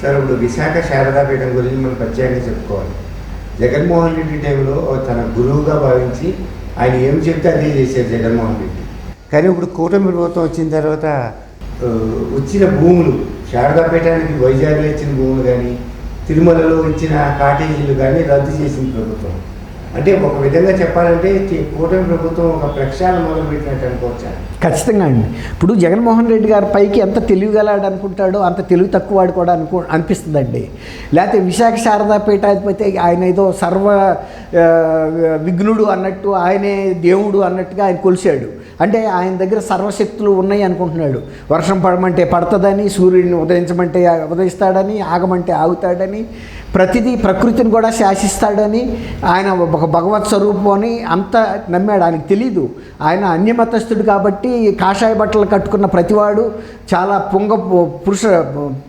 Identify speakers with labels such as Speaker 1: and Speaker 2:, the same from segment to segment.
Speaker 1: Sir ఇప్పుడు విశాఖ శారదాపీఠం గురించి మనం ప్రత్యేకంగా చెప్పుకోవాలి. జగన్మోహన్ రెడ్డి టైంలో తన గురువుగా భావించి ఆయన ఏం చెప్తే అదే చేశారు జగన్మోహన్ రెడ్డి. కానీ ఇప్పుడు కూటమి ప్రభుత్వం వచ్చిన తర్వాత వచ్చిన భూములు శారదాపీఠానికి వైజాగ్లో ఇచ్చిన భూములు కానీ తిరుమలలో ఇచ్చిన కాటేజీలు కానీ రద్దు చేసింది ప్రభుత్వం. అంటే ఒక విధంగా చెప్పాలంటే కూటమి ప్రభుత్వం ఒక ప్రక్షాళన మొదలుపెట్టినట్టు అనుకోవచ్చా?
Speaker 2: ఖచ్చితంగా అండి. ఇప్పుడు జగన్మోహన్ రెడ్డి గారి పైకి ఎంత తెలివిగలాడు అనుకుంటాడో అంత తెలివి తక్కువ వాడు కూడా అనుకో అనిపిస్తుందండి. లేకపోతే విశాఖ శారదాపీఠాధిపతి ఆయన ఏదో సర్వ విఘ్నుడు అన్నట్టు ఆయనే దేవుడు అన్నట్టుగా ఆయన కొలిచాడు అంటే ఆయన దగ్గర సర్వశక్తులు ఉన్నాయి అనుకుంటున్నాడు. వర్షం పడమంటే పడుతుందని సూర్యుడిని ఉదయించమంటే ఉదయిస్తాడని ఆగమంటే ఆగుతాడని ప్రతిదీ ప్రకృతిని కూడా శాసిస్తాడని ఆయన ఒక భగవత్ స్వరూపం అని అంత నమ్మాడు. ఆయనకు తెలీదు. ఆయన అన్యమతస్థుడు కాబట్టి కాషాయ బట్టలు కట్టుకున్న ప్రతివాడు చాలా పొంగ పురుష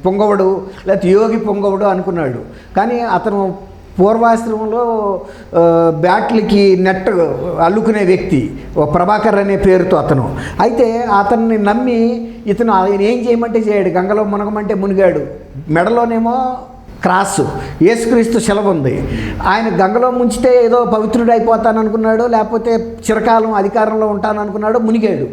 Speaker 2: పొంగవుడు లేకపోతే యోగి పొంగవుడు అనుకున్నాడు. కానీ అతను పూర్వాశ్రమంలో బ్యాట్లకి నెట్ అల్లుకునే వ్యక్తి. ఓ ప్రభాకర్ అనే పేరుతో అతను. అయితే అతన్ని నమ్మి ఇతను ఆయన ఏం చేయమంటే చేయడు. గంగలో మునగమంటే మునిగాడు. మెడలోనేమో క్రాస్. యేసుక్రీస్తు శిలవ ఉంది. ఆయన గంగలో ముంచితే ఏదో పవిత్రుడు అయిపోతాను అనుకున్నాడు లేకపోతే చిరకాలం అధికారంలో ఉంటాను అనుకున్నాడు మునిగాడు.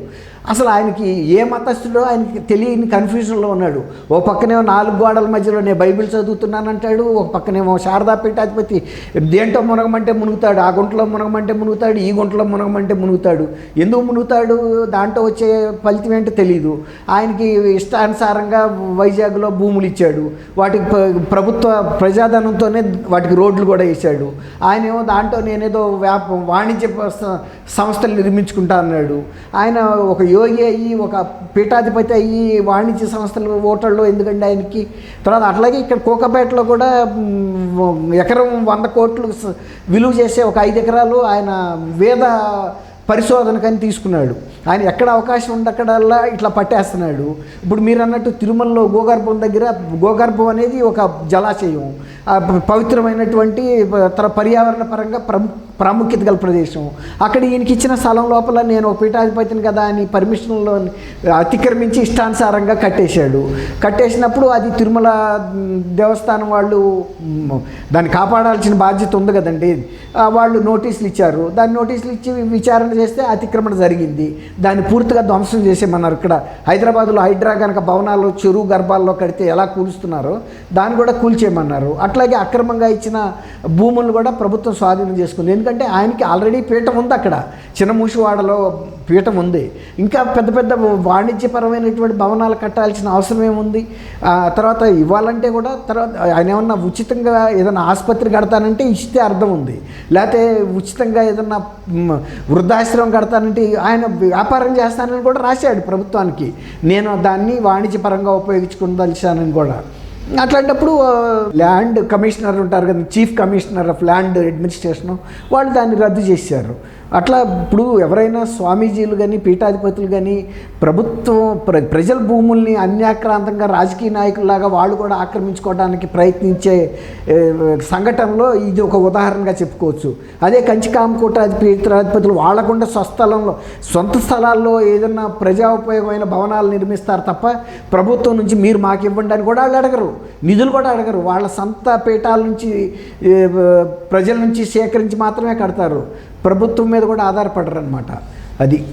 Speaker 2: అసలు ఆయనకి ఏ మతస్థుడో ఆయనకి తెలియని కన్ఫ్యూజన్లో ఉన్నాడు. ఓ పక్కనేమో నాలుగు గోడల మధ్యలో నేను బైబిల్ చదువుతున్నానంటాడు ఒక పక్కనేమో శారదా పీఠాధిపతి దేంట్లో మునగమంటే మునుగుతాడు ఆ గుంటలో మునగమంటే మునుగుతాడు ఈ గుంటలో మునగమంటే మునుగుతాడు. ఎందుకు మునుగుతాడు? దాంట్లో వచ్చే ఫలితం ఏంటో తెలియదు ఆయనకి ఇష్టానుసారంగా వైజాగ్లో భూములు ఇచ్చాడు. వాటికి ప్రభుత్వ ప్రజాధనంతోనే వాటికి రోడ్లు కూడా వేశాడు. ఆయన ఏమో దాంట్లో నేనేదో వ్యాప వాణిజ్య సంస్థలు నిర్మించుకుంటా అన్నాడు. ఆయన ఒక యోగి అయ్యి ఒక పీఠాధిపతి అయ్యి వాణిజ్య సంస్థలు ఓటర్లు ఎందుకంటే ఆయనకి తర్వాత అట్లాగే ఇక్కడ కోకపేటలో కూడా ఎకరం వంద కోట్లు విలువ చేసే ఒక ఐదు ఎకరాలు ఆయన వేద పరిశోధనకని తీసుకున్నాడు. ఆయన ఎక్కడ అవకాశం ఉండక్కడల్లా ఇట్లా పట్టేస్తున్నాడు. ఇప్పుడు మీరు అన్నట్టు తిరుమలలో గోగర్భం దగ్గర గోగర్భం అనేది ఒక జలాశయం. పవిత్రమైనటువంటి తర పర్యావరణ పరంగా ప్రము ప్రాముఖ్యత గల ప్రదేశం. అక్కడ ఈయనకి ఇచ్చిన స్థలం లోపల నేను ఒక పీఠాధిపతిని కదా అని పర్మిషన్లో అతిక్రమించి ఇష్టానుసారంగా కట్టేశాడు. కట్టేసినప్పుడు అది తిరుమల దేవస్థానం వాళ్ళు దాన్ని కాపాడాల్సిన బాధ్యత ఉంది కదండి. వాళ్ళు నోటీసులు ఇచ్చారు. దాని నోటీసులు ఇచ్చి విచారణ చేస్తే అతిక్రమణ జరిగింది. దాన్ని పూర్తిగా ధ్వంసం చేసేమన్నారు ఇక్కడ. హైదరాబాద్లో హైడ్రా కనుక భవనాలు చెరువు గర్భాల్లో కడితే ఎలా కూలుస్తున్నారో దాన్ని కూడా కూల్చేయమన్నారు. అట్లాగే అక్రమంగా ఇచ్చిన భూములను కూడా ప్రభుత్వం స్వాధీనం చేసుకుంది. ఎందుకంటే ఆయనకి ఆల్రెడీ పీఠం ఉంది అక్కడ. చిన్నమూసివాడలో పీఠం ఉంది. ఇంకా పెద్ద పెద్ద వాణిజ్యపరమైనటువంటి భవనాలు కట్టాల్సిన అవసరం ఏముంది ఆ తర్వాత ఇవ్వాలంటే కూడా తర్వాత ఆయన ఏమన్నా ఉచితంగా ఏదైనా ఆసుపత్రి కడతానంటే ఇస్తే అర్థం ఉంది. లేకపోతే ఉచితంగా ఏదన్నా మ్, ఆశ్రమం కడతానంటే ఆయన వ్యాపారం చేస్తానని కూడా రాశాడు ప్రభుత్వానికి. నేను దాన్ని వాణిజ్యపరంగా ఉపయోగించుకుందలిచానని కూడా. అట్లాంటప్పుడు ల్యాండ్ కమిషనర్ ఉంటారు కదా chief commissioner of land administration వాళ్ళు దాన్ని రద్దు చేశారు. అట్లా ఇప్పుడు ఎవరైనా స్వామీజీలు కానీ పీఠాధిపతులు కానీ ప్రభుత్వం ప్ర ప్రజల భూముల్ని అన్యాక్రాంతంగా రాజకీయ నాయకుల్లాగా వాళ్ళు కూడా ఆక్రమించుకోవడానికి ప్రయత్నించే సంఘటనలో ఇది ఒక ఉదాహరణగా చెప్పుకోవచ్చు. అదే కంచికామకోట పీఠాధిపతులు వాళ్ళకుండా స్వస్థలంలో సొంత స్థలాల్లో ఏదైనా ప్రజా ఉపయోగమైన భవనాలు నిర్మిస్తారు తప్ప ప్రభుత్వం నుంచి మీరు మాకు ఇవ్వండి అని కూడా వాళ్ళు అడగరు. నిధులు కూడా అడగరు. వాళ్ళ సొంత పీఠాల నుంచి ప్రజల నుంచి సేకరించి మాత్రమే కడతారు. ప్రభుత్వం మీద కూడా ఆధారపడరు అనమాట అది